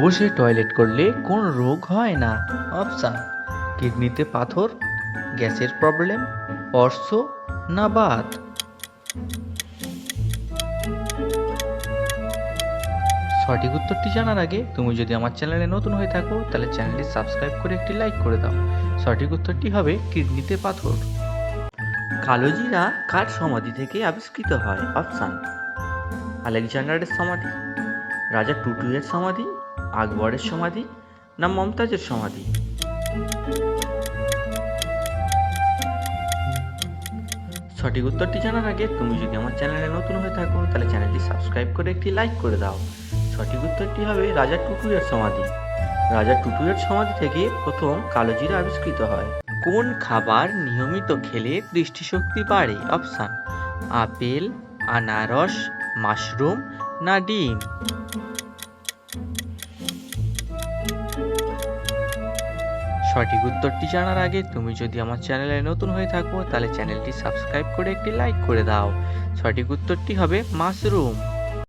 বসে টয়লেট করলে কোন রোগ হয় না? অপশান কিডনিতে পাথর, গ্যাসের প্রবলেম অর্শ না বাত? সঠিক উত্তরটি জানার আগে তুমি যদি আমার চ্যানেলে নতুন হয়ে থাকো, তাহলে চ্যানেলটি সাবস্ক্রাইব করে একটি লাইক করে দাও। সঠিক উত্তরটি হবে কিডনিতে পাথর। কালোজিরা কার সমাধি থেকে আবিষ্কৃত হয়? অপশান আলেকজান্ডারের সমাধি, রাজা টুটুয়ের সমাধি আকবরের সমাধি না মমতাজের সমাধি? সঠিক উত্তরটি জানার আগে তুমি যদি আমার চ্যানেলে নতুন হয়ে থাকো, তাহলে চ্যানেলটি সাবস্ক্রাইব করে একটি লাইক করে দাও। সঠিক উত্তরটি হবে রাজা টুটুয়ের সমাধি। রাজা টুটুয়ের সমাধি থেকে প্রথম কালোজিরা আবিষ্কৃত হয়। কোন খাবার নিয়মিত খেলে দৃষ্টিশক্তি বাড়ে? অপশান, আপেল, আনারস, মাশরুম না ডিম? সঠিক উত্তরটি জানার আগে তুমি যদি আমার চ্যানেলে নতুন হয়ে থাকো, তাহলে চ্যানেলটি সাবস্ক্রাইব করে একটি লাইক করে দাও। সঠিক উত্তরটি হবে মাশরুম।